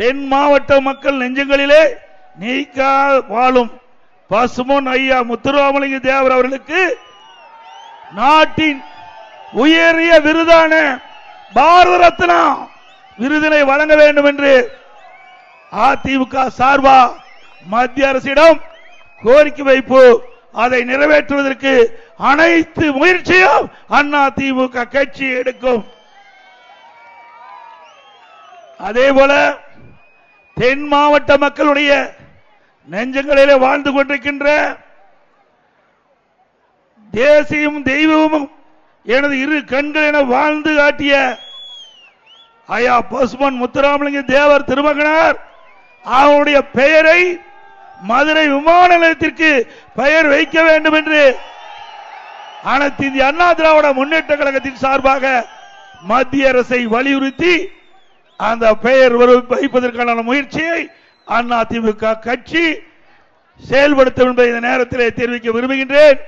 தென் மாவட்ட மக்கள் நெஞ்சங்களிலே நீக்கா வாழும் பசுமன் ஐயா முத்துராமலிங்க தேவர் அவர்களுக்கு நாட்டின் உயரிய விருதான பாரத ரத்னா விருதினை வழங்க வேண்டும் என்று அதிமுக சார்பா மத்திய அரசிடம் கோரிக்கை வைப்பு அதை நிறைவேற்றுவதற்கு அனைத்து முயற்சியும் அண்ணா திமுக கட்சி எடுக்கும். அதே போல தென் மாவட்ட மக்களுடைய நெஞ்சங்களிலே வாழ்ந்து கொண்டிருக்கின்ற தேசியம் தெய்வமும் எனது இரு கண்கள் என வாழ்ந்து காட்டிய ஐயா பசுமன் முத்துராமலிங்க தேவர் திருமகனார் அவருடைய பெயரை மதுரை விமான நிலையத்திற்கு பெயர் வைக்க வேண்டும் என்று அனைத்து இந்திய அண்ணா திராவிட முன்னேற்ற கழகத்தின் சார்பாக மத்திய அரசை வலியுறுத்தி அந்த பெயர் வைப்பதற்கான முயற்சியை அண்ணா திமுக கட்சி செயல்படுத்தும் என்பதை இந்த நேரத்தில் தெரிவிக்க விரும்புகின்றேன்.